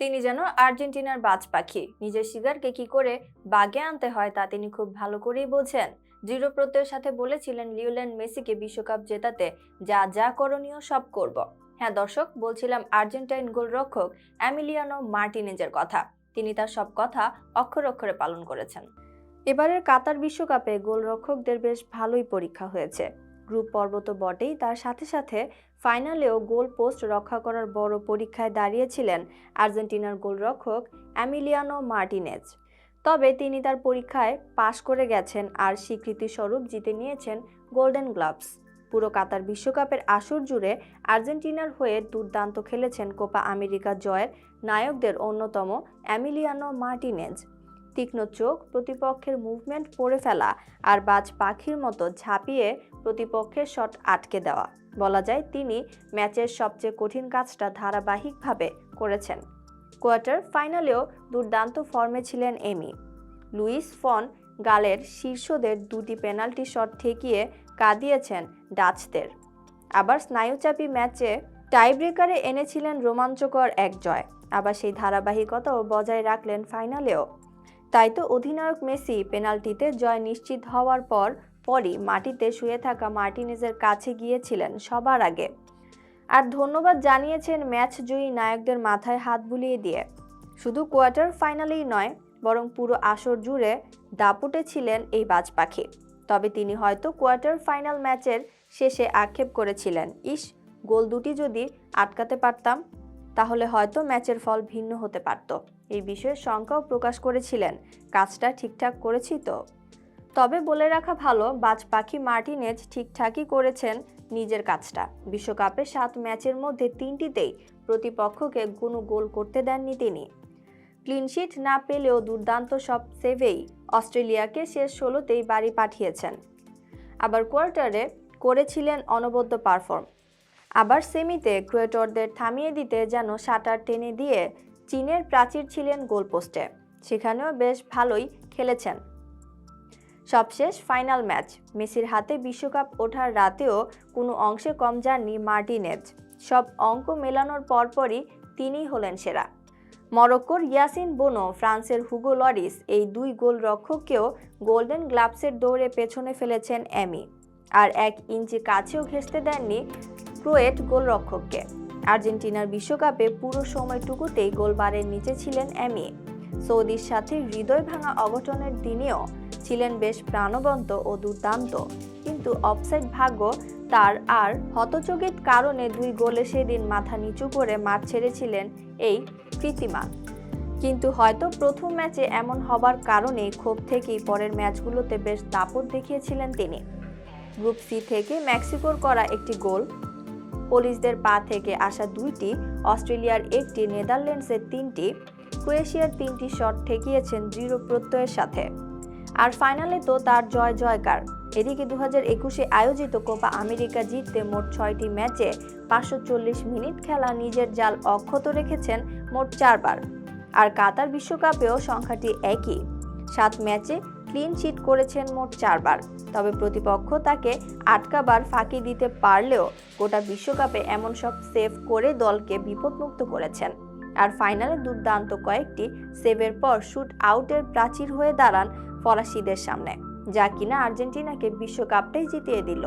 তিনি যেন আর্জেন্টিনার বাজ পাখি। নিজের শিকারকে কি করে বাগে আনতে হয় তা তিনি খুব ভালো করেই বোঝেন। দৃঢ় প্রত্যয়ের সাথে বলেছিলেন লিওলেন মেসিকে বিশ্বকাপ জেতাতে যা যা করণীয় সব করব। হ্যাঁ দর্শক, বলছিলাম আর্জেন্টাইন গোলরক্ষক অ্যামিলিয়ানো মার্টিনেজের কথা। তিনি তার সব কথা অক্ষর অক্ষরে পালন করেছেন। এবারের কাতার বিশ্বকাপে গোলরক্ষকদের বেশ ভালোই পরীক্ষা হয়েছে। গ্রুপ পর্ব তো বটেই। তার সাথে সাথে ফাইনালেও গোল পোস্ট রক্ষা করার বড় পরীক্ষায় দাঁড়িয়েছিলেন আর্জেন্টিনার গোলরক্ষক অ্যামিলিয়ানো মার্টিনেজ। তবে তিনি তার পরীক্ষায় পাশ করে গেছেন আর স্বীকৃতি স্বরূপ জিতে নিয়েছেন গোল্ডেন গ্লাভস। পুরো কাতার বিশ্বকাপের আসর জুড়ে আর্জেন্টিনার হয়ে দুর্দান্ত খেলেছেন কোপা আমেরিকা জয়ের নায়কদের অন্যতম অ্যামিলিয়ানো মার্টিনেজ। তীক্ষ্ণ চোখ প্রতিপক্ষের মুভমেন্ট পড়ে ফেলা আর বাজ পাখির মতো ঝাঁপিয়ে প্রতিপক্ষের শট আটকে দেওয়া। বলা যায় তিনি ম্যাচের সবচেয়ে কঠিন কাজটা ধারাবাহিকভাবে করেছেন। কোয়ার্টার ফাইনালেও দুর্দান্ত ফর্মে ছিলেন এমি। লুইস ফন গালের শীর্ষদের দুটি পেনাল্টি শট ঠেকিয়ে কাঁদিয়েছেন ডাচদের। আবার স্নায়ুচাপী ম্যাচে টাইব্রেকারে এনেছিলেন রোমাঞ্চকর এক জয়। আবার সেই ধারাবাহিকতাও বজায় রাখলেন ফাইনালেও। তাই তো অধিনায়ক মেসি পেনাল্টিতে জয় নিশ্চিত হওয়ার পর পরই মাটিতে শুয়ে থাকা মার্টিনেজের কাছে গিয়েছিলেন সবার আগে। আর ধন্যবাদ জানিয়েছেন ম্যাচ জয়ী নায়কদের মাথায় হাত বুলিয়ে দিয়ে। শুধু কোয়ার্টার ফাইনালেই নয়, বরং পুরো আসর জুড়ে দাপুটে ছিলেন এই বাজ পাখি। তবে তিনি হয়তো কোয়ার্টার ফাইনাল ম্যাচের শেষে আক্ষেপ করেছিলেন, ইস, গোল দুটি যদি আটকাতে পারতাম, তাহলে হয়তো ম্যাচের ফল ভিন্ন হতে পারত। এই বিষয়ে শঙ্কাও প্রকাশ করেছিলেন। কাজটা ঠিকঠাক করেছি তো। তবে বলে রাখা ভালো, বাজ পাখি মার্টিনেজ ঠিকঠাকই করেছেন নিজের কাজটা। বিশ্বকাপে সাত ম্যাচের মধ্যে তিনটিতেই প্রতিপক্ষকে কোনো গোল করতে দেননি তিনি। ক্লিনশিট না পেলেও দুর্দান্ত সব সেভেই অস্ট্রেলিয়াকে শেষ ষোলোতেই বাড়ি পাঠিয়েছেন। আবার কোয়ার্টারে করেছিলেন অনবদ্য পারফর্ম। আবার সেমিতে ক্রোয়েটরদের থামিয়ে দিতে যেন সাঁটার টেনে দিয়ে চীনের প্রাচীর ছিলেন গোলপোস্টে। সেখানেও বেশ ভালোই খেলেছেন। সবশেষ ফাইনাল ম্যাচ, মেসির হাতে বিশ্বকাপ ওঠার রাতেও কোনো অংশে কম যাননি মার্টিনেজ। সব অঙ্ক মেলানোর পরপরই তিনিই হলেন সেরা। মরক্কোর ইয়াসিন বোনো, ফ্রান্সের হুগো লরিস এই দুই গোল রক্ষককেও গোল্ডেন গ্লাভসের দৌড়ে পেছনে ফেলেছেন অ্যামি। আর এক ইঞ্চি কাছেও ঘেঁষতে দেননি ক্রোয়েট গোলরক্ষককে। আর্জেন্টিনার বিশ্বকাপে পুরো সময়টুকুতেই গোলবারের নিচে ছিলেন অ্যামি সৌদির সাথে হৃদয় ভাঙা অঘটনের দিনেও ছিলেন বেশ প্রাণবন্ত ও দুর্দান্ত। কিন্তু অফসাইড ভাগ্য তার আর হতচকিত কারণে দুই গোলে সেদিন মাথা নিচু করে মাঠ ছেড়েছিলেন এই কৃতিমান কিন্তু হয়তো প্রথম ম্যাচে এমন হবার কারণে ক্ষোভ থেকেই পরের ম্যাচগুলোতে বেশ দাপট দেখিয়েছিলেন তিনি। গ্রুপ সি থেকে মেক্সিকোর করা একটি গোল পুলিশদের পা থেকে আসা দুইটি, অস্ট্রেলিয়ার একটি, নেদারল্যান্ডসের তিনটি, ক্রোয়েশিয়ার তিনটি শট ঠেকিয়েছেন দৃঢ় প্রত্যয়ের সাথে। আর ফাইনালে তো তার জয় জয়কার। এদিকে দু হাজার একুশে আয়োজিত কোপা আমেরিকা জিততে মোট ছয়টি ম্যাচে পাঁচশো চল্লিশ মিনিট খেলা নিজের জাল অক্ষত রেখেছেন মোট চারবার। আর কাতার বিশ্বকাপেও সংখ্যাটি একই। সাত ম্যাচে ক্লিন চিট করেছেন মোট চারবার। তবে প্রতিপক্ষ তাকে আটকাবার ফাঁকি দিতে পারলেও গোটা বিশ্বকাপে এমন সব সেভ করে দলকে বিপদমুক্ত করেছেন। আর ফাইনালে দুর্দান্ত কয়েকটি সেভের পর শুট আউটের প্রাচীর হয়ে দাঁড়ান ফরাসিদের সামনে, যা কিনা আর্জেন্টিনাকে বিশ্বকাপটাই জিতিয়ে দিল।